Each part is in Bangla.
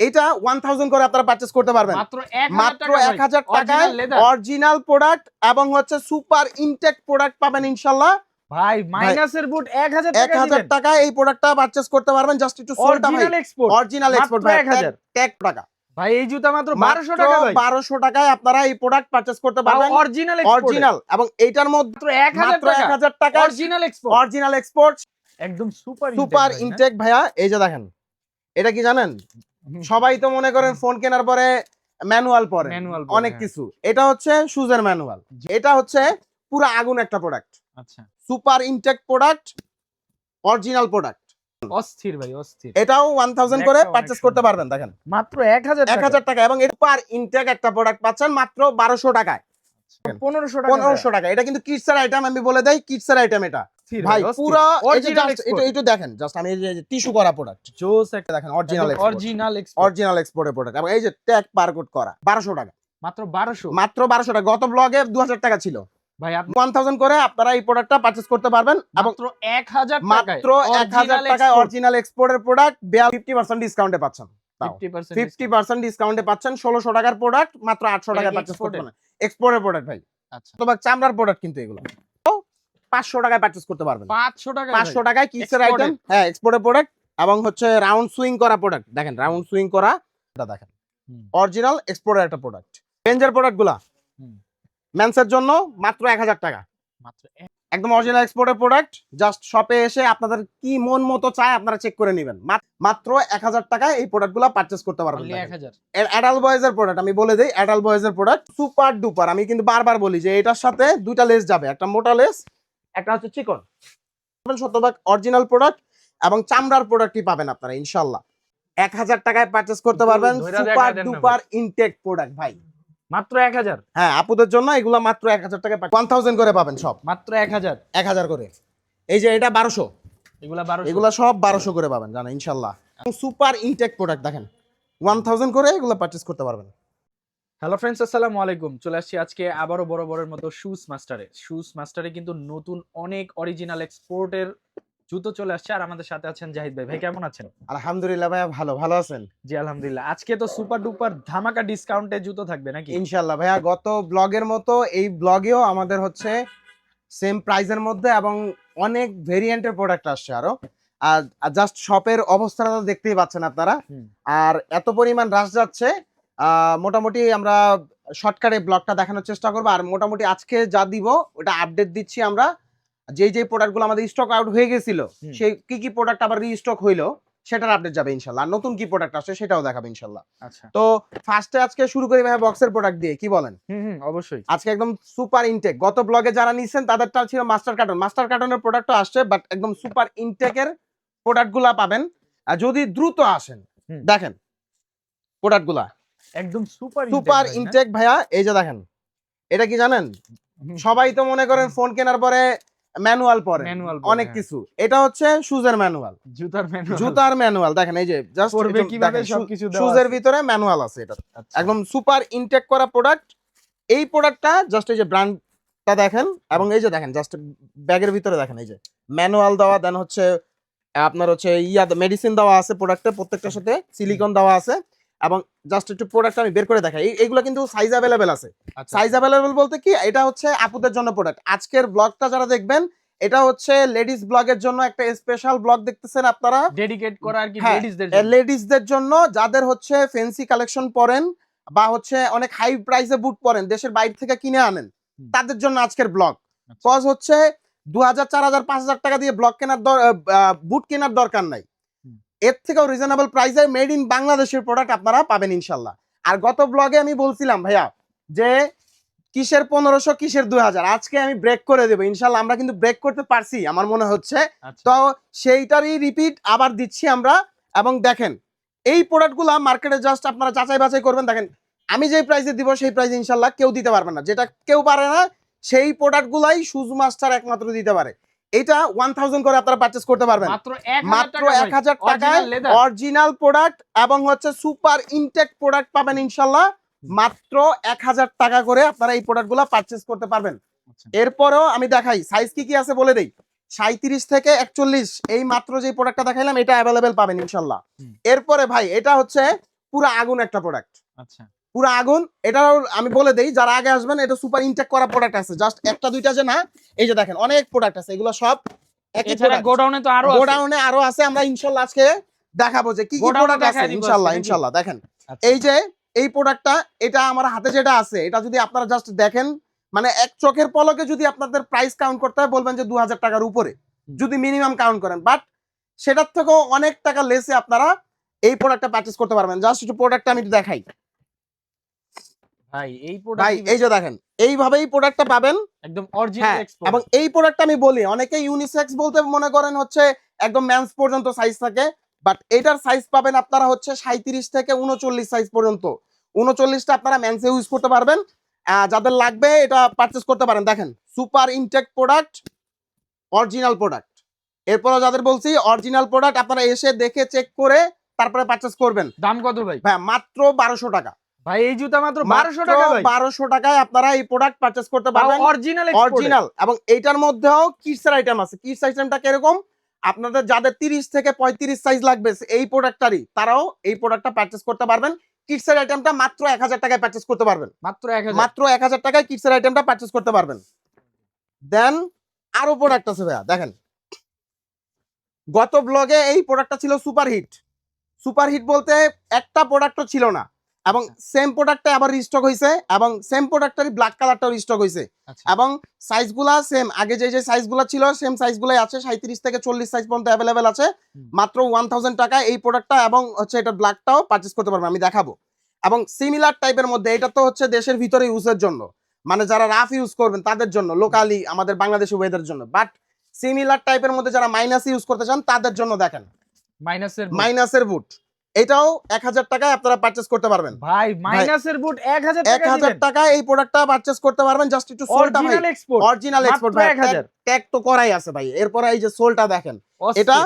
এটা ওয়ান থাউজেন্ড করে আপনারা পারচেস করতে পারবেন। মাত্র এক মাত্র এক হাজার টাকায় অরিজিনাল প্রোডাক্ট এবং হচ্ছে সুপার ইনটেক প্রোডাক্ট পাবেন ইনশাল্লাহ ভাই মাইনাসের বুট এক হাজার এক হাজার টাকায় এই প্রোডাক্টটা পারচেস করতে পারবেন জাস্ট একটু সোলটা ভাই। অরিজিনাল এক্সপোর্ট ভাই 1000 ট্যাগ টাকা। ভাই এই জুতা মাত্র বারোশো টাকা ভাই। বারোশো টাকায় আপনারা এই প্রোডাক্ট পারচেস করতে পারবেন। অরিজিনাল অরিজিনাল এবং এইটার মধ্যে মাত্র এক হাজার মাত্র এক টাকা হাজার টাকা অরিজিনাল এক্সপোর্ট অরিজিনাল এক্সপোর্ট একদম সুপার সুপার ইনটেক ভাইয়া এই যে দেখেন। এটা কি জানেন? সবাই তো মনে করেন ফোন কেনার পরে ম্যানুয়াল পরে। অনেক কিছু। এটা হচ্ছে সুজের ম্যানুয়াল। এটা হচ্ছে পুরো আগুন একটা প্রোডাক্ট আচ্ছা। Super intact product original product অস্থির ভাই অস্থির। এটাও ওয়ান থাউজেন্ড করে করতে পারবেন দেখেন। মাত্র টাকা। এবং এটা পার ইনটেক একটা প্রোডাক্ট পাচ্ছেন মাত্র বারোশো টাকায়। পনেরোশো টাকা। এটা কিন্তু কিডসের আইটেম আমি বলে দেই কিডসের আইটেম এটা। অস্থির ভাই। পুরো। এটা দেখেন জাস্ট আমি এই যে টিস্যু করা প্রোডাক্ট জোস একটা দেখেন অরিজিনাল অরিজিনাল অরিজিনাল এক্সপোর্টের প্রোডাক্ট এবং এই যে ট্যাগ বারকোড করা বারোশো টাকা। মাত্র টাকা। গত ব্লগে দু হাজার টাকা ছিল। ভাই আপনি করে আপনারা এই প্রোডাক্টটা করতে পারবেন। এবং মাত্র টাকায় অরিজিনাল এক্সপোর্টের প্রোডাক্ট ডিসকাউন্টে পাচ্ছেন। ডিসকাউন্টে পাচ্ছেন ষোলোশো টাকার প্রোডাক্ট মাত্র টাকায় করতে এক্সপোর্টের প্রোডাক্ট ভাই। আচ্ছা। চামড়ার প্রোডাক্ট কিন্তু এগুলো। পাঁচশো টাকায় পারচেস করতে পারবেন। পাঁচশো টাকা পাঁচশো টাকায় কিসের আইটেম হ্যাঁ এক্সপোর্টের প্রোডাক্ট এবং হচ্ছে রাউন্ড সুইং করা প্রোডাক্ট দেখেন রাউন্ড সুইং করা এটা দেখেন। অরিজিনাল এক্সপোর্টের একটা প্রোডাক্ট রেঞ্জের প্রোডাক্টগুলা। মেন্সের জন্য মাত্র এক হাজার টাকা। মাত্র একদম অরিজিনাল এক্সপোর্টের প্রোডাক্ট জাস্ট শপে এসে আপনাদের কি মন মতো চায় আপনারা চেক করে নেবেন। মাত্র এক হাজার টাকায় এই প্রোডাক্টগুলো পারচেস করতে পারবেন। এক হাজার। অ্যাডাল বয়েজের প্রোডাক্ট আমি বলে দিই অ্যাডাল বয়েজের প্রোডাক্ট সুপার ডুপার আমি কিন্তু বারবার বলি যে এটার সাথে দুইটা লেস যাবে একটা মোটা লেস একটা হচ্ছে চিকন। শতভাগ অরিজিনাল প্রোডাক্ট এবং চামড়ার প্রোডাক্টই পাবেন আপনারা ইনশাল্লাহ এক হাজার টাকায় পারচেস করতে পারবেন সুপার ডুপার ইনটেক প্রোডাক্ট ভাই। মাত্র এক হাজার? হ্যাঁ আপুদের জন্য এগুলো মাত্র এক হাজার টাকায় ওয়ান থাউজেন্ড করে পাবেন সব। মাত্র এক হাজার? এক হাজার করে। এই যে এটা বারোশো। এগুলা বারো এগুলো সব বারোশো করে পাবেন জানা ইনশাল্লাহ সুপার ইনটেক প্রোডাক্ট দেখেন। ওয়ান থাউজেন্ড করে এগুলো পারচেস করতে পারবেন। হ্যালো ফ্রেন্ডস আসসালামু আলাইকুম। চলে আসছি আজকে আবারও বড় বড়ের মতো শুজ মাস্টারে শুজ মাস্টারে কিন্তু নতুন অনেক অরিজিনাল এক্সপোর্টের জুতো চলে আসছে আর আমাদের সাথে আছেন জাহিদ ভাই। ভাই কেমন আছেন? আলহামদুলিল্লাহ ভাইয়া ভালো। ভালো আছেন? জি আলহামদুলিল্লাহ। আজকে তো সুপার ডুপার ধামাকা ডিসকাউন্টে জুতো থাকবে নাকি? ইনশাল্লাহ ভাইয়া গত ব্লগের মতো এই ব্লগেও আমাদের হচ্ছে সেম প্রাইজের মধ্যে এবং অনেক ভেরিয়েন্টের প্রোডাক্ট আসছে আরও। আর জাস্ট শপের অবস্থাটা তো দেখতেই পাচ্ছেন আপনারা। আর এত পরিমাণ রাশ যাচ্ছে মোটামুটি আমরা শর্টকাটে ব্লগটা দেখানোর চেষ্টা করব। আর মোটামুটি আজকে যা দিব ওটা আপডেট দিচ্ছি আমরা। যেই যেই প্রোডাক্টগুলো আমাদের স্টক আউট হয়ে গেছিল। সেই কি কি প্রোডাক্ট আবার রিস্টক হইল সেটার আপডেট যাবে ইনশাল্লাহ। আর নতুন কি প্রোডাক্ট আসছে সেটাও দেখাবে ইনশাল্লাহ। আচ্ছা। তো ফার্স্টে আজকে শুরু করি ভাই বক্সের প্রোডাক্ট দিয়ে কি বলেন? হুম হুম অবশ্যই। আজকে একদম সুপার ইনটেক গত ব্লগে যারা নিছেন তাদেরটা ছিল মাস্টার কার্টন মাস্টার কার্টনের প্রোডাক্টও আসছে বাট একদম সুপার ইনটেকের প্রোডাক্টগুলা পাবেন। আর যদি দ্রুত আসেন দেখেন প্রোডাক্টগুলা একদম সুপার সুপার ইনটেক ভাইয়া এই যে দেখেন এটা কি জানেন? সবাই তো মনে করেন ফোন কেনার পরে ম্যানুয়াল পরে। অনেক কিছু। এটা হচ্ছে শুজের ম্যানুয়াল জুতার ম্যানুয়াল জুতার ম্যানুয়াল দেখেন এই যে জাস্ট পরবে কীভাবে সবকিছু শুজের। ভিতরে ম্যানুয়াল আছে এটা। আচ্ছা। একদম সুপার ইনটেক করা প্রোডাক্ট এই প্রোডাক্টটা জাস্ট এই যে ব্র্যান্ডটা দেখেন এবং এই যে দেখেন জাস্ট ব্যাগের ভিতরে দেখেন এই যে ম্যানুয়াল দেওয়া দেন হচ্ছে আপনার হচ্ছে ইয়া মেডিসিন দেওয়া আছে প্রোডাক্টে প্রত্যেকটার সাথে সিলিকন দেওয়া আছে। এবং জাস্ট একটু প্রোডাক্ট আমি বের করে দেখাই। এই- এইগুলো কিন্তু সাইজ অ্যাভেলেবেল আছে। আচ্ছা। সাইজ অ্যাভেলেবেল বলতে কি এটা হচ্ছে আপুদের জন্য প্রোডাক্ট আজকের ব্লগটা যারা দেখবেন এটা হচ্ছে লেডিস ব্লগের জন্য একটা স্পেশাল ব্লগ দেখতেছেন আপনারা। ডেডিকেট করা আর কি হ্যাঁ, লেডিসদের লেডিসদের জন্য যাদের হচ্ছে ফ্যান্সি কালেকশন পরেন বা হচ্ছে অনেক হাই প্রাইসে বুট পরেন দেশের বাইরে থেকে কিনে আনেন তাদের জন্য আজকের ব্লগ আচ্ছা। কজ হচ্ছে দু হাজার চার হাজার পাঁচ হাজার টাকা দিয়ে ব্লগ কেনার বুট কেনার দরকার নাই। এর থেকেও রিজনেবল প্রাইসে মেড ইন বাংলাদেশের প্রোডাক্ট আপনারা পাবেন ইনশাল্লাহ। আর গত ব্লগে আমি বলছিলাম ভাইয়া যে কিসের পনেরোশো কিসের দুই হাজার? আজকে আমি ব্রেক করে দেবো। ইনশাল্লাহ আমরা কিন্তু ব্রেক করতে পারছি আমার মনে হচ্ছে। আচ্ছা। তো সেইটারই রিপিট আবার দিচ্ছি আমরা। এবং দেখেন এই প্রোডাক্টগুলো মার্কেটে জাস্ট আপনারা যাচাই বাছাই করবেন। দেখেন আমি যেই প্রাইসে দিব সেই প্রাইসে ইনশাল্লাহ কেউ দিতে পারবে না। যেটা কেউ পারে না সেই প্রোডাক্টগুলাই সুজ মাস্টার একমাত্র দিতে পারে। এটা ওয়ান থাউজেন্ড করে আপনারা পারচেস করতে পারবেন। মাত্র এক মাত্র এক হাজার টাকায় অরিজিনাল প্রোডাক্ট এবং হচ্ছে সুপার ইনটেক প্রোডাক্ট পাবেন ইনশাল্লাহ। মাত্র এক হাজার টাকা করে আপনারা এই প্রোডাক্ট প্রোডাক্টগুলো পারচেস করতে পারবেন। আচ্ছা। এরপরেও আমি দেখাই সাইজ কি কি আছে বলে দেই? সাঁত্রিশ থেকে একচল্লিশ এই মাত্র যে প্রোডাক্টটা দেখাইলাম এটা অ্যাভেলেবেল পাবেন ইনশাল্লাহ। এরপরে ভাই এটা হচ্ছে পুরো আগুন একটা প্রোডাক্ট আচ্ছা। পুরো আগুন এটাও আমি বলে দেই যারা আগে আসবেন এটা সুপার ইনটেক করা প্রোডাক্ট আছে। জাস্ট একটা দুইটা যে না এই যে দেখেন অনেক প্রোডাক্ট আছে এগুলো সব একই গোডাউনে তো আরও গোডাউনে আরও আছে আমরা ইনশাল্লাহ আজকে দেখাবো যে কি কি প্রোডাক্ট আছে ইনশাল্লাহ ইনশাল্লাহ দেখেন। আচ্ছা। এই যে এই প্রোডাক্টটা এটা আমার হাতে যেটা আছে এটা যদি আপনারা জাস্ট দেখেন মানে এক চোখের পলকে যদি আপনাদের প্রাইস কাউন্ট করতে হয় বলবেন যে দু হাজার টাকার উপরে। যদি মিনিমাম কাউন্ট করেন বাট সেটার থেকেও অনেক টাকা লেসে আপনারা এই প্রোডাক্টটা পারচেস করতে পারবেন। জাস্ট একটু প্রোডাক্টটা আমি একটু দেখাই। ভাই এই ভাই প্রোডাক্ট এই যে দেখেন এইভাবেই প্রোডাক্টটা পাবেন। একদম অরিজিনাল হ্যাঁ এক্সপোর্ট এবং এই প্রোডাক্ট আমি বলি অনেকে ইউনিসেক্স বলতে মনে করেন হচ্ছে একদম পর্যন্ত সাইজ থাকে বাট এটার সাইজ পাবেন আপনারা হচ্ছে সাঁত্রিশ থেকে উনচল্লিশ সাইজ পর্যন্ত। উনচল্লিশটা আপনারা ম্যান্সে ইউজ করতে পারবেন। যাদের লাগবে এটা পারচেস করতে পারেন। দেখেন super intact product original product এরপরে যাদের বলছি অরিজিনাল প্রোডাক্ট আপনারা এসে দেখে চেক করে তারপরে পারচেস করবেন। দাম কত ভাই? ভাই মাত্র বারোশো টাকা। ভাই এই জুতা মাত্র 1200 টাকা ভাই। বারোশো টাকায় আপনারা এই প্রোডাক্ট পারচেস করতে পারবেন। অরিজিনাল অরিজিনাল এবং এইটার মধ্যেও কিডসের আইটেম আছে। কিডস আইটেমটা কীরকম? আপনাদের যাদের তিরিশ থেকে পঁয়ত্রিশ সাইজ লাগবে এই প্রোডাক্টটারই তারাও এই প্রোডাক্টটা পারচেস করতে পারবেন। কিডসের আইটেমটা মাত্র এক হাজার টাকায় পারচেস করতে পারবেন। মাত্র 1000 মাত্র এক হাজার টাকায় কিডসের আইটেমটা পারচেস করতে পারবেন। দেন আরও প্রোডাক্ট আছে ভাইয়া দেখেন। গত ব্লগে এই প্রোডাক্টটা ছিল সুপার হিট সুপার হিট বলতে একটা প্রোডাক্টও ছিল না। এবং সেম প্রোডাক্টটা আবার রিস্টক হয়েছে এবং সেম প্রোডাক্টেরই ব্ল্যাক কালারটাও রিস্টক হয়েছে আচ্ছা। এবং সাইজগুলা সেম আগে যে যে সাইজগুলো ছিল সেম সাইজগুলাই আছে সাঁত্রিশ থেকে চল্লিশ সাইজ পর্যন্ত অ্যাভেলেবেল আছে। মাত্র ওয়ান থাউজেন্ড টাকা এই প্রোডাক্টটা এবং হচ্ছে এটা ব্ল্যাকটাও পারচেস করতে পারবেন আমি দেখাবো। এবং সিমিলার টাইপের মধ্যে এটা তো হচ্ছে দেশের ভিতরে ইউজের জন্য। মানে যারা রাফ ইউজ করবেন তাদের জন্য লোকালি আমাদের বাংলাদেশি ওয়েদের জন্য। বাট সিমিলার টাইপের মধ্যে যারা মাইনাস ইউজ করতে চান তাদের জন্য দেখেন। মাইনাসের মাইনাসের বুট এটাও এক হাজার টাকায় আপনারা পারচেস করতে পারবেন। ভাই মাইনাসের বুট 1000 এক হাজার টাকায় এই প্রোডাক্টটা পারচেস করতে পারবেন জাস্ট একটু সোলটা ভাই। অরিজিনাল এক্সপোর্ট ভাই। ট্যাগ তো করাই আছে ভাই। এরপরে এই যে সোলটা দেখেন। এটা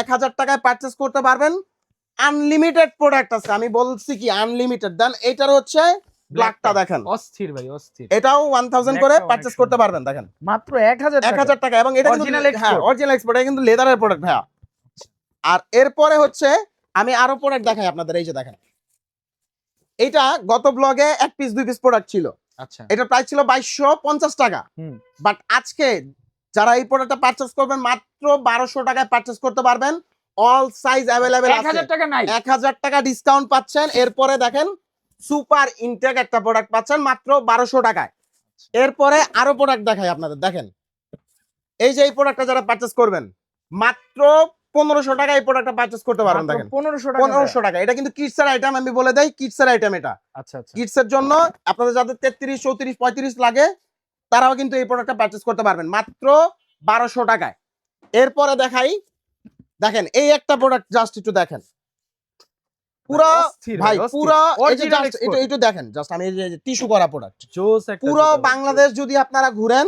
এক হাজার টাকায় পারচেস করতে পারবেন। আনলিমিটেড প্রোডাক্ট আছে। আমি বলছি কি আনলিমিটেড দেন এটার হচ্ছে ব্ল্যাকটা দেখেন। অস্থির ভাই অস্থির। এটাও ওয়ান থাউজেন্ড করে Blackটা পারচেস করতে পারবেন দেখেন। মাত্র 1000 এক হাজার টাকা। এবং এটা কিন্তু হ্যাঁ। অরিজিনাল এক্সপোর্ট এটা কিন্তু লেদারের প্রোডাক্ট ভাইয়া। আর এরপরে হচ্ছে আমি আরও প্রোডাক্ট দেখাই আপনাদের এই যে দেখেন। এটা গত ব্লগে এক পিস দুই পিস প্রোডাক্ট ছিল। আচ্ছা। এটা প্রাইস ছিল বাইশশো পঞ্চাশ টাকা। হুম। বাট আজকে যারা এই প্রোডাক্টটা পারচেস করবেন মাত্র বারোশো টাকায় পারচেস করতে পারবেন। অল সাইজ অ্যাভেলেবেল আছে। 1000 টাকা নাই। এক হাজার টাকা ডিসকাউন্ট পাচ্ছেন। এরপরে দেখেন সুপার ইনটেক একটা প্রোডাক্ট পাচ্ছেন মাত্র বারোশো টাকায়। এরপরে আরও প্রোডাক্ট দেখাই আপনাদের দেখেন। এই যে এই প্রোডাক্টটা যারা পারচেস করবেন মাত্র পনেরোশো টাকা এই প্রোডাক্টটা পারচেস করতে পারবেন দেখেন। 1500 টাকা। পনেরোশো টাকা। এটা কিন্তু কিডসের আইটেম আমি বলে দেই কিডসের আইটেম এটা। আচ্ছা আচ্ছা। কিডসের জন্য আপনাদের যাদের তেত্রিশ চৌত্রিশ পঁয়ত্রিশ লাগে তারাও কিন্তু এই প্রোডাক্টটা পারচেস করতে পারবেন। মাত্র বারোশো টাকায়। এরপরে দেখাই দেখেন এই একটা প্রোডাক্ট জাস্ট একটু দেখেন। পুরো ভাই পুরো। একটু একটু দেখেন জাস্ট আমি টিস্যু করা প্রোডাক্ট পুরো বাংলাদেশ যদি আপনারা ঘুরেন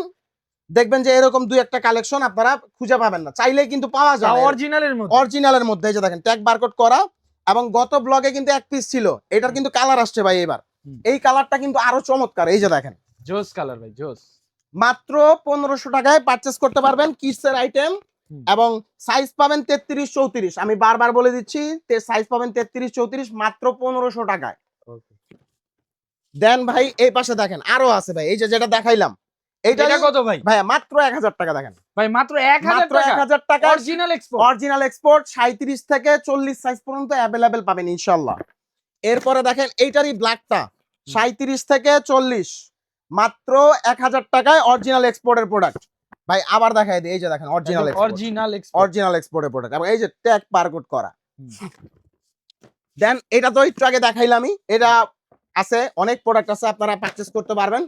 দেখবেন যে এরকম দুই একটা কালেকশন আপনারা খুঁজে পাবেন না। চাইলে কিন্তু পাওয়া যায়। অরিজিনালের মধ্যে? অরিজিনালের মধ্যে এই যে দেখেন ট্যাগ বারকোড করা এবং গত ব্লগে কিন্তু এক পিস ছিল। এটার কিন্তু কালার আসছে ভাই এবার। এই কালারটা কিন্তু আরও চমৎকার এই যে দেখেন। জোস কালার ভাই জোস। মাত্র পনেরোশো টাকায় পারচেস করতে পারবেন কিডসের আইটেম এবং সাইজ পাবেন তেত্রিশ চৌত্রিশ। আমি বারবার বলে দিচ্ছি সাইজ পাবেন তেত্রিশ চৌত্রিশ মাত্র পনেরোশো টাকায়। দেন ভাই এই পাশে দেখেন আরও আছে ভাই এই যে যেটা দেখাইলাম। এটা কত ভাই? ভাই মাত্র এক হাজার টাকা দেখেন। ভাই মাত্র 1000 টাকা? অরিজিনাল এক্সপোর্ট অরিজিনাল এক্সপোর্ট সাঁত্রিশ থেকে চল্লিশ সাইজ পর্যন্ত পাবেন এরপরে দেখেন এইটারই ব্ল্যাকটা থেকে চল্লিশ। মাত্র এক হাজার টাকায় অরিজিনাল এক্সপোর্টের প্রোডাক্ট ভাই আবার দেখাই দিই এই যে দেখেন অরিজিনাল অরিজিনাল অরিজিনাল এক্সপোর্টের প্রোডাক্ট এবং এই যে ট্যাগ বারকোড করা। দেন এটা তো একটু আগে দেখাইলামই। এটা আছে অনেক প্রোডাক্ট আছে আপনারা পারচেস করতে পারবেন।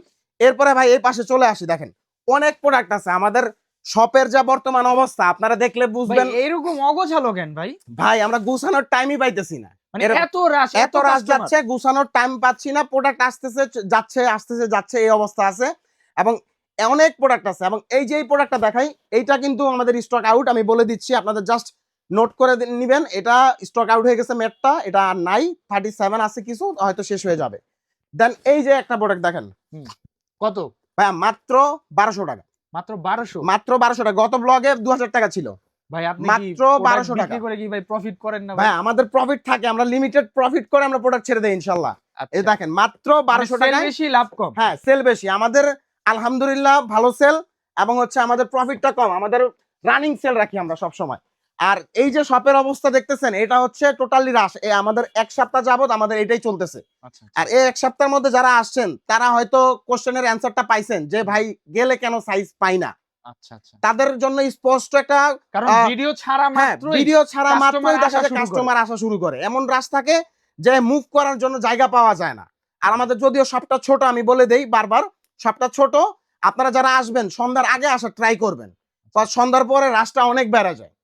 এরপরে ভাই এই পাশে চলে আসি দেখেন। অনেক প্রোডাক্ট আছে আমাদের শপের যা বর্তমান অবস্থা আপনারা দেখলে বুঝবেন। এরকম অগোছালো কেন ভাই? ভাই আমরা গুছানোর টাইমই পাইতেছি না। মানে এত রাশ এত রাশ যাচ্ছে গুছানোর টাইম পাচ্ছি না প্রোডাক্ট আসতেছে যাচ্ছে আসতেছে যাচ্ছে এই অবস্থা আছে। এবং অনেক প্রোডাক্ট আছে এবং এই যে এই প্রোডাক্টটা দেখাই এইটা কিন্তু আমাদের স্টক আউট আমি বলে দিচ্ছি আপনাদের জাস্ট নোট করে নিবেন এটা স্টক আউট হয়ে গেছে ম্যাটটা এটা আর নাই থার্টি সেভেন আছে কিছু হয়তো শেষ হয়ে যাবে। দেন এই যে একটা প্রোডাক্ট দেখেন। কত? ভাইয়া মাত্র বারোশো টাকা। মাত্র 1200 মাত্র বারোশো টাকা। গত ব্লগে দু হাজার টাকা ছিল। ভাই আপনি মাত্র মাত্র 1200 1200 টাকা। করে কি ভাই প্রফিট করেন না ভাই? আমাদের প্রফিট থাকে। আমরা লিমিটেড প্রফিট করে আমরা প্রোডাক্ট ছেড়ে দেই ইনশাল্লাহ। এই দেখেন মাত্র বারোশো টাকা আচ্ছা। মানে বেশি লাভ কম। হ্যাঁ সেল বেশি। আমাদের আলহামদুলিল্লাহ ভালো সেল এবং হচ্ছে আমাদের প্রফিটটা কম। আমাদের রানিং সেল রাখি আমরা সব সময় আর এই যে শপের অবস্থা দেখতেছেন এটা হচ্ছে টোটালি রাশ আমাদের এক সপ্তাহ যাবত আমাদের এটাই চলতেছে। আচ্ছা আর এই এক সপ্তাহের মধ্যে যারা আসছেন তারা হয়তো কোশ্চেনের অ্যান্সারটা পাইছেন যে ভাই গেলে কেন সাইজ পাই না? আচ্ছা আচ্ছা। তাদের জন্য স্পষ্ট একটা ভিডিও ছাড়া হ্যাঁ ভিডিও ছাড়া মাত্রই দেখা যায় কাস্টমার আসা শুরু করে। এমন রাশ থাকে যে মুভ করার জন্য জায়গা পাওয়া যায় না। আর আমাদের যদিও সবটা ছোট আমি বলে দেই বারবার সবটা ছোট আপনারা যারা আসবেন সন্ধ্যার আগে আসা ট্রাই করবেন। সন্ধ্যার পরে রাশটা অনেক বেড়া যায়। আচ্ছা আচ্ছা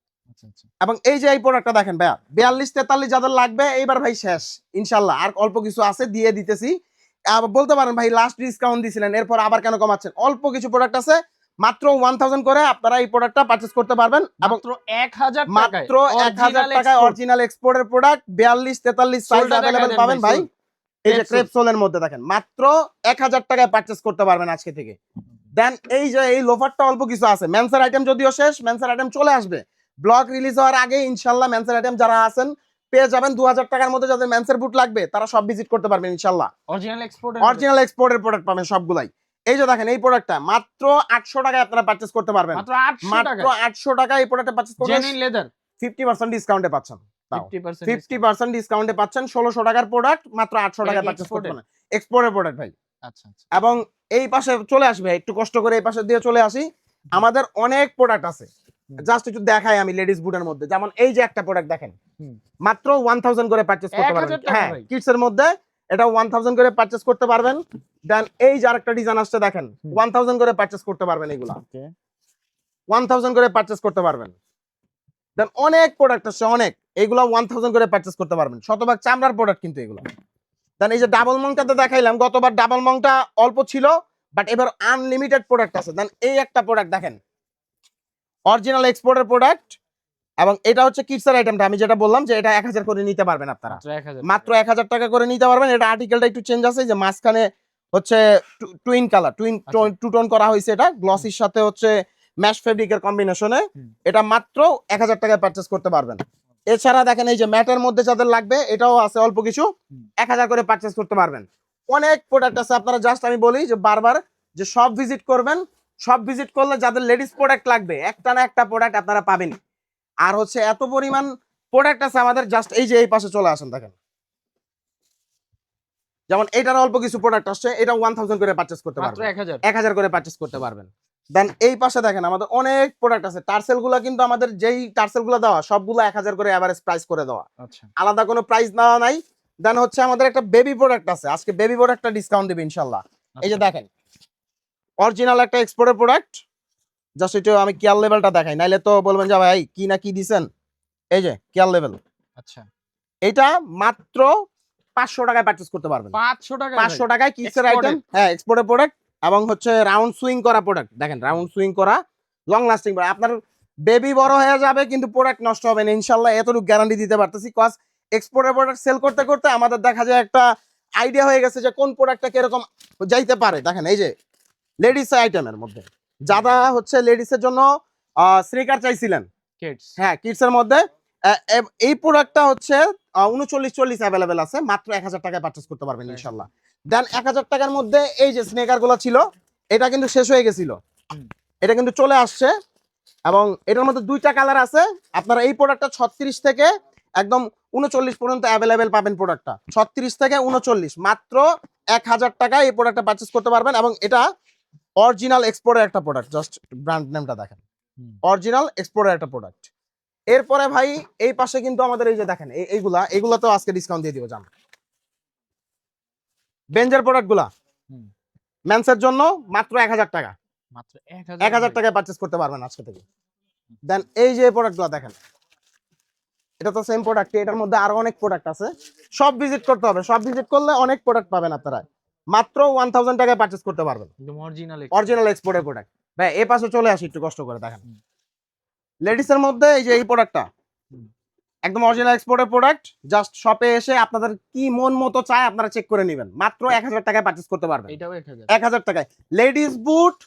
এবং এই যে এই প্রোডাক্টটা দেখেন ভাইয়া বিয়াল্লিশ তেতাল্লিশ যাদের লাগবে এইবার ভাই শেষ ইনশাল্লাহ। আর অল্প কিছু আছে দিয়ে দিতেছি। বলতে পারেন ভাই লাস্ট ডিসকাউন্ট দিছিলেন এরপর আবার কেন কমাচ্ছেন? অল্প কিছু প্রোডাক্ট আছে মাত্র ওয়ান থাউজেন্ড করে আপনারা এই প্রোডাক্টটা পারচেস করতে পারবেন। এবং মাত্র 1000 টাকায় মাত্র এক হাজার টাকায় অরিজিনাল এক্সপোর্টের প্রোডাক্ট বিয়াল্লিশ তেতাল্লিশ সাইজ অ্যাভেলেবেল পাবেন ভাই, ভাই এই যে ক্রেপ সোলের মধ্যে দেখেন মাত্র এক হাজার টাকায় পারচেস করতে পারবেন আজকে থেকে। দেন এই যে এই লোফারটা অল্প কিছু আছে মেন্সার আইটেম যদিও শেষ মেন্সার আইটেম চলে আসবে। ব্লগ রিলিজ হওয়ার আগে ইনশাল্লাহ মেন্সার আইটেম যারা আছেন পেয়ে যাবেন দু হাজার টাকার মধ্যে যাদের মেন্সের বুট লাগবে তারা সব ভিজিট করতে পারবেন ইনশাল্লাহ। অরিজিনাল এক্সপোর্ট অরিজিনাল এক্সপোর্টের প্রোডাক্ট পাবেন সবগুলাই। এই যে দেখেন এই প্রোডাক্টটা মাত্র আটশো টাকায় আপনারা পারচেস করতে পারবেন। মাত্র 800 মাত্র টাকা আটশো টাকায় এই প্রোডাক্টটা পারচেস করবেন। জেনুইন লেদার ফিফটি পার্সেন্ট ডিসকাউন্টে পাচ্ছেন। 50% ফিফটি পার্সেন্ট ডিসকাউন্টে পাচ্ছেন ষোলোশো টাকার প্রোডাক্ট মাত্র আটশো টাকায় পারচেস করতে? পারেন এক্সপোর্টের প্রোডাক্ট ভাই। আচ্ছা আচ্ছা। এবং এই পাশে চলে আসবে একটু কষ্ট করে এই পাশে দিয়ে চলে আসি। আমাদের অনেক প্রোডাক্ট আছে। জাস্ট একটু দেখাই আমি লেডিস বুটের মধ্যে। যেমন এই যে একটা প্রোডাক্ট দেখেন মাত্র ওয়ান থাউজেন্ড করে পারচেস করতে পারবেন। হ্যাঁ কিডস এর মধ্যে এটা ওয়ান থাউজেন্ড করে পারচেস করতে পারবেন। দেন এই যে আরেকটা ডিজাইন আসছে দেখেন হুম। ওয়ান থাউজেন্ড করে পারচেস করতে পারবেন এগুলা। ওকে ওয়ান থাউজেন্ড করে পারচেস করতে পারবেন। দেন অনেক প্রোডাক্ট আছে অনেক। ওয়ান থাউজেন্ড করে পারচেস করতে পারবেন। শতভাগ চামড়ার প্রোডাক্ট কিন্তু এগুলো। দেন এই যে ডাবল মংটাতে দেখাইলাম গতবার ডাবল মংটা অল্প ছিল বাট এবার আনলিমিটেড প্রোডাক্ট আছে। দেন এই একটা প্রোডাক্ট দেখেন অরিজিনাল এক্সপোর্টের প্রোডাক্ট এবং এটা হচ্ছে কিডসের আইটেমটা আমি যেটা বললাম যে এটা এক হাজার করে নিতে পারবেন আপনারা। মাত্র 1000 এক হাজার টাকা করে নিতে পারবেন। এটা আর্টিকেলটা একটু চেঞ্জ আছে যে মাঝখানে হচ্ছে twin colour twin. Two tone করা হয়েছে এটা। গ্লসির সাথে হচ্ছে ম্যাশ ফেব্রিকের কম্বিনেশনে এটা মাত্র এক হাজার টাকায় পারচেস করতে পারবেন। এছাড়া দেখেন এই যে ম্যাটের মধ্যে যাদের লাগবে এটাও আছে অল্প কিছু। এক হাজার করে পারচেস করতে পারবেন। অনেক প্রোডাক্ট আছে। আপনারা জাস্ট আমি বলি যে বারবার যে সব ভিজিট করবেন সব ভিজিট করলে যাদের লেডিস প্রোডাক্ট লাগবে একটা না একটা প্রোডাক্ট আপনারা পাবেন আর হচ্ছে এত পরিমাণ প্রোডাক্ট আছে আমাদের জাস্ট এই যে এই পাশে চলে আসেন দেখেন। যেমন এটার অল্প কিছু প্রোডাক্ট আসছে এটা ওয়ান থাউজেন্ড করে পারচেস করতে পারবেন। 1000 এক হাজার করে পারচেস করতে পারবেন। দেন এই পাশে দেখেন আমাদের অনেক প্রোডাক্ট আছে। টার্সেলগুলো কিন্তু আমাদের যেই টার্সেলগুলো দেওয়া সবগুলো এক হাজার করে অ্যাভারেজ প্রাইস করে দেওয়া। আচ্ছা। আলাদা কোনো প্রাইস দেওয়া নাই। দেন হচ্ছে আমাদের একটা বেবি প্রোডাক্ট আছে। আজকে বেবি প্রোডাক্টটা ডিসকাউন্ট দেবে ইনশাল্লাহ। এই যে আচ্ছা। দেখেন অরিজিনাল একটা এক্সপোর্টের প্রোডাক্ট জাস্ট একটু আমি কেয়ার লেভেলটা দেখাই। নাইলে তো বলবেন যে ভাই কি না কি দিছেন? এই যে কেয়ার লেভেল আচ্ছা। এটা মাত্র পাঁচশো টাকায় পারচেস করতে পারবেন। 500 টাকা পাঁচশো টাকায় কিসের? আইটেম হ্যাঁ এক্সপোর্টের প্রোডাক্ট এবং হচ্ছে রাউন্ড সুইং করা প্রোডাক্ট দেখেন রাউন্ড সুইং করা লং লাস্টিং আপনার বেবি বড় হয়ে যাবে কিন্তু প্রোডাক্ট নষ্ট হবে না। ইনশাল্লাহ এতটুকু গ্যারান্টি দিতে পারতেছি। কজ এক্সপোর্টের প্রোডাক্ট সেল করতে করতে আমাদের দেখা যায় একটা আইডিয়া হয়ে গেছে যে কোন প্রোডাক্টটা কীরকম যাইতে পারে। দেখেন এই যে লেডিস আইটেমের মধ্যে। যারা হচ্ছে লেডিসের জন্য স্নিকার চাইছিলেন। হ্যাঁ কিডস এর মধ্যে। এই প্রোডাক্টটা হচ্ছে উনচল্লিশ চল্লিশ অ্যাভেলেবেল আছে মাত্র এক হাজার টাকায় পারচেস করতে পারবেন ইনশাল্লাহ। দেন এক হাজার টাকার মধ্যে এই যে স্নেকারগুলো ছিল এটা কিন্তু শেষ হয়ে গেছিল। এটা কিন্তু চলে আসছে এবং এটার মধ্যে দুইটা কালার আছে। আপনারা এই প্রোডাক্টটা ছত্রিশ থেকে একদম উনচল্লিশ পর্যন্ত অ্যাভেলেবেল পাবেন প্রোডাক্টটা ছত্রিশ থেকে উনচল্লিশ মাত্র এক হাজার টাকায় এই প্রোডাক্টটা পারচেস করতে পারবেন এবং এটা অরিজিনাল এক্সপোর্টের একটা প্রোডাক্ট জাস্ট ব্র্যান্ড নেমটা দেখেন। অরিজিনাল এক্সপোর্টের একটা প্রোডাক্ট এরপরে ভাই এই পাশে কিন্তু আমাদের এই যে দেখেন এই- এইগুলা এইগুলা তো আজকে ডিসকাউন্ট দিয়ে দিব জান। বেঞ্জের প্রোডাক্টগুলা। হুম। মেন্সের জন্য মাত্র এক হাজার টাকা। মাত্র এক হাজার টাকায় পারচেস করতে পারবেন আজকে থেকে। দেন এই যে প্রোডাক্টগুলা দেখেন এটা তো সেম প্রোডাক্ট এটার মধ্যে আরও অনেক প্রোডাক্ট আছে। সব ভিজিট করতে হবে সব ভিজিট করলে অনেক প্রোডাক্ট পাবেন আপনারা। মাত্র ওয়ান থাউজেন্ড টাকায় পারচেস করতে পারবেন। অরিজিনাল এক্সপোর্টের প্রোডাক্ট ভাই এ পাশে চলে আসি একটু কষ্ট করে দেখেন। লেডিস এর মধ্যে এই যে এই প্রোডাক্টটা একদম অরিজিনাল এক্সপোর্টের প্রোডাক্ট জাস্ট শপে এসে আপনাদের কি মন মতো চায় আপনারা চেক করে নেবেন। মাত্র এক হাজার টাকায় পারচেস করতে পারবেন। এক হাজার। টাকায়। লেডিস বুট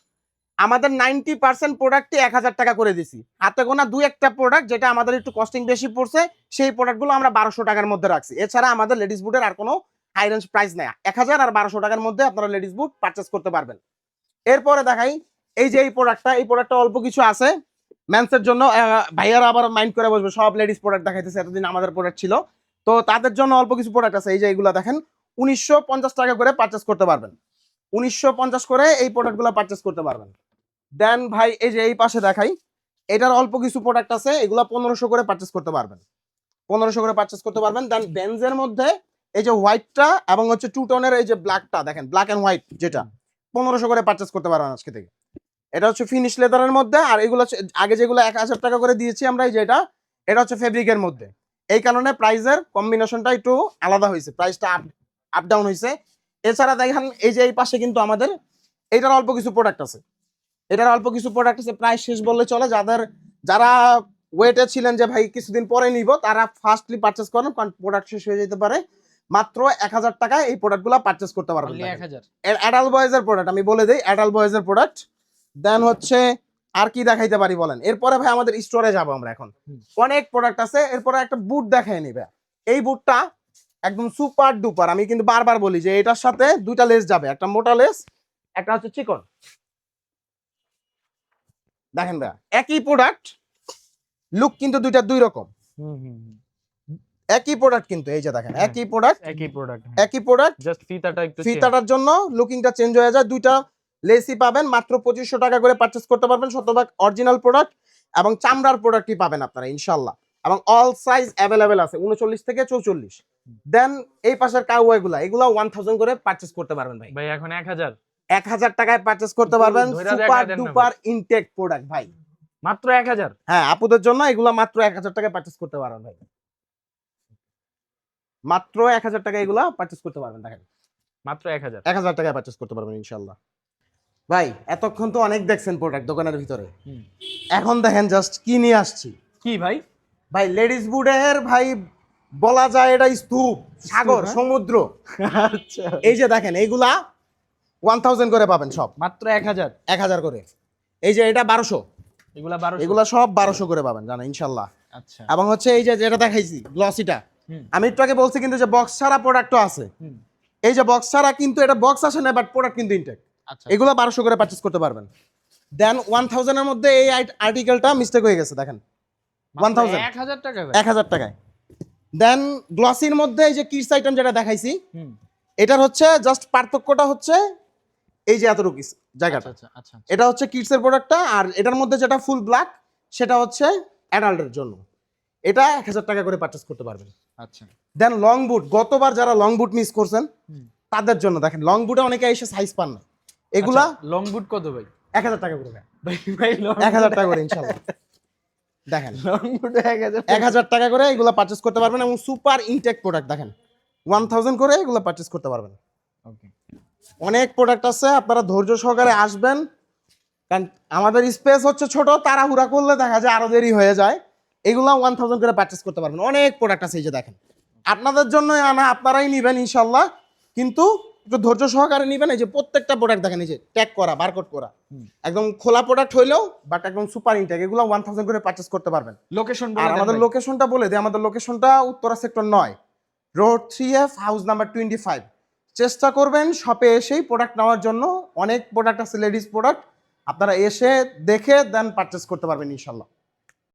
আমাদের নাইনটি পার্সেন্ট প্রোডাক্টই এক হাজার টাকা করে দিছি। হাতে গোনা দু একটা প্রোডাক্ট যেটা আমাদের একটু কস্টিং বেশি পড়ছে সেই প্রোডাক্টগুলো আমরা বারোশো টাকার মধ্যে রাখছি। এছাড়া আমাদের লেডিস বুটের আর কোনো হাই রেঞ্জ প্রাইস নেই এক হাজার আর বারোশো টাকার মধ্যে আপনারা লেডিস বুট পারচেস করতে পারবেন। এরপরে দেখাই, এই যে এই প্রোডাক্টটা এই প্রোডাক্টটা অল্প কিছু আছে। ম্যান্সের জন্য ভাইয়ারা আবার মাইন্ড করে বসবে, সব লেডিস প্রোডাক্ট দেখাইতেছে, এতদিন আমাদের প্রোডাক্ট ছিল। তো তাদের জন্য অল্প কিছু প্রোডাক্ট আছে, এই যে এইগুলো দেখেন, উনিশশো পঞ্চাশ টাকা করে পারচেস করতে পারবেন। উনিশশো পঞ্চাশ করে এই প্রোডাক্টগুলো পারচেস করতে পারবেন। দেন ভাই, এই যে এই পাশে দেখাই, এটার অল্প কিছু প্রোডাক্ট আছে, এগুলো পনেরোশো করে পারচেস করতে পারবেন। পনেরোশো করে পারচেস করতে পারবেন। দেন বেঞ্জের মধ্যে এই যে হোয়াইটটা এবং হচ্ছে টু টোনের এই যে ব্ল্যাকটা দেখেন ব্ল্যাক অ্যান্ড হোয়াইট যেটা, পনেরোশো করে পারচেস করতে পারবেন আজকে থেকে। এটা হচ্ছে ফিনিশ লেদারের মধ্যে, আর এগুলো আগে যেগুলো এক হাজার টাকা করে দিয়েছি আমরা, এই যে এটা এটা হচ্ছে ফেব্রিকের মধ্যে। এই কারণে প্রাইসের কম্বিনেশনটা একটু আলাদা হয়েছে প্রাইসটা আপ আপ ডাউন হয়েছে। এছাড়া দেখেন, এই যে এই পাশে কিন্তু আমাদের, এটার অল্প কিছু প্রোডাক্ট আছে। এটার অল্প কিছু প্রোডাক্ট আছে, প্রায় শেষ বললে চলে, যাদের, যারা ওয়েটে ছিলেন যে, ভাই, কিছুদিন পরে নিব তারা ফার্স্টলি পারচেস করেন, কারণ প্রোডাক্ট শেষ হয়ে যেতে পারে। মাত্র এক হাজার টাকায় এই প্রোডাক্টগুলো পারচেস করতে পারবেন এক হাজার। অ্যাডাল বয়েজের প্রোডাক্ট আমি বলে দিই অ্যাডাল বয়েজের প্রোডাক্ট দেন হচ্ছে আর কি দেখাইতে পারি বলেন? এরপরে ভাই আমাদের স্টোরে যাব আমরা এখন। অনেক প্রোডাক্ট আছে এরপরে একটা বুট দেখাই নিবে। এই বুটটা একদম সুপার ডুপার আমি কিন্তু বারবার বলি যে এটার সাথে দুইটা লেস যাবে একটা মোটা লেস একটা হচ্ছে চিকন। দেখেন ভাই একই প্রোডাক্ট লুক কিন্তু দুইটা দুই রকম। একই প্রোডাক্ট কিন্তু এই যে দেখেন হ্যাঁ। একই প্রোডাক্ট একই প্রোডাক্ট একই প্রোডাক্ট জাস্ট ফিতাটা একটু ফিতাটার জন্য লুকিংটা চেঞ্জ হয়ে যায়। দুইটা লেসি পাবেন মাত্র পঁচিশশো টাকা করে পারচেস করতে পারবেন শতভাগ অরিজিনাল প্রোডাক্ট এবং চামড়ার প্রোডাক্টই পাবেন আপনারা ইনশাল্লাহ এবং অল সাইজ অ্যাভেলেবেল আছে উনচল্লিশ থেকে চৌচল্লিশ। দেন এই পাশের কাউয়া এগুলা ওয়ান থাউজেন্ড করে পারচেস করতে পারবেন ভাই। ভাই এখন এক হাজার। এক হাজার টাকায় পারচেস করতে পারবেন সুপার ডুপার ইনটেক প্রোডাক্ট ভাই। মাত্র এক হাজার। হ্যাঁ আপুদের জন্য এগুলা মাত্র এক হাজার টাকায় পারচেস করতে পারবেন ভাই। মাত্র এক হাজার টাকা এগুলা পারচেস করতে পারবেন দেখেন। মাত্র এক হাজার। এক হাজার টাকায় পারচেস করতে পারবেন ইনশাল্লাহ ভাই এতক্ষণ তো অনেক দেখছেন প্রোডাক্ট দোকানের ভিতরে। এখন দেখেন জাস্ট কি নিয়ে আসছি। কি ভাই? ভাই লেডিস বুডের ভাই বলা যায় এটা স্তূপ সাগর হ্যাঁ? সমুদ্র। আচ্ছা। এই যে দেখেন এইগুলা ওয়ান থাউজেন্ড করে পাবেন সব। মাত্র এক হাজার। এক হাজার করে। এই যে এটা বারোশো। এগুলা বারো এগুলা সব বারোশো করে পাবেন জানা ইনশাল্লাহ আচ্ছা। এবং হচ্ছে এই যে যেটা দেখাইছি গ্লসিটা। আমি একটু আগে বলছি কিন্তু যে বক্স ছাড়া প্রোডাক্টও আছে। এই যে বক্স ছাড়া কিন্তু এটা বক্স আসে না বাট প্রোডাক্ট কিন্তু ইনটেক আচ্ছা। এগুলো বারোশো করে পারচেস করতে পারবেন। দেন ওয়ান থাউজেন্ডের মধ্যে এই আর্টিকেলটা মিস্টেক হয়ে গেছে দেখেন। 1000 এক হাজার টাকা ভাই। এক হাজার টাকায়। দেন গ্লসির মধ্যে এই যে কিডস আইটেম যেটা দেখাইছি এটার হচ্ছে জাস্ট পার্থক্যটা হচ্ছে এই যে এতটুকু আচ্ছা জায়গাটা। আচ্ছা আচ্ছা এটা হচ্ছে কিডসের প্রোডাক্টটা আর এটার মধ্যে যেটা ফুল ব্ল্যাক সেটা হচ্ছে অ্যাডাল্টের জন্য। এটা এক হাজার টাকা করে পারচেস করতে পারবেন। আচ্ছা। দেন লং বুট গতবার যারা লং বুট মিস করছেন তাদের জন্য দেখেন লং বুটে অনেকে এসে সাইজ পান না। এগুলা লং বুট কত ভাই? এক হাজার টাকা করে। ভাই এক হাজার টাকা করে ইনশাল্লাহ। দেখেন লং বুট এক হাজার টাকা করে এগুলো পারচেস করতে পারবেন এবং সুপার ইনটেক প্রোডাক্ট দেখেন ওয়ান থাউজেন্ড করে এগুলো পারচেস করতে পারবেন। ওকে অনেক প্রোডাক্ট আছে আপনারা ধৈর্য সহকারে আসবেন। কারণ আমাদের স্পেস হচ্ছে ছোট তাড়াহুড়া করলে দেখা যায় আরও দেরি হয়ে যায়। এগুলো ওয়ান থাউজেন্ড করে পারচেস করতে পারবেন। অনেক প্রোডাক্ট আছে এই যে দেখেন। আপনাদের জন্যই আনা আপনারাই নেবেন ইনশাল্লাহ। কিন্তু একটু ধৈর্য সহকারে নেবেন এই যে প্রত্যেকটা প্রোডাক্ট দেখেন এই যে ট্যাগ করা বারকোড করা। একদম খোলা প্রোডাক্ট হইলেও বাট একদম সুপার ইনটেক এগুলো ওয়ান থাউজেন্ড করে পারচেস করতে পারবেন। লোকেশন আর আমাদের লোকেশনটা বলে দিই আমাদের লোকেশনটা উত্তরা সেক্টর নয়। Road three F house number twenty five চেষ্টা করবেন শপে এসেই প্রোডাক্ট নেওয়ার জন্য। অনেক প্রোডাক্ট আছে লেডিস প্রোডাক্ট আপনারা এসে দেখে দেন পারচেস করতে পারবেন ইনশাল্লাহ।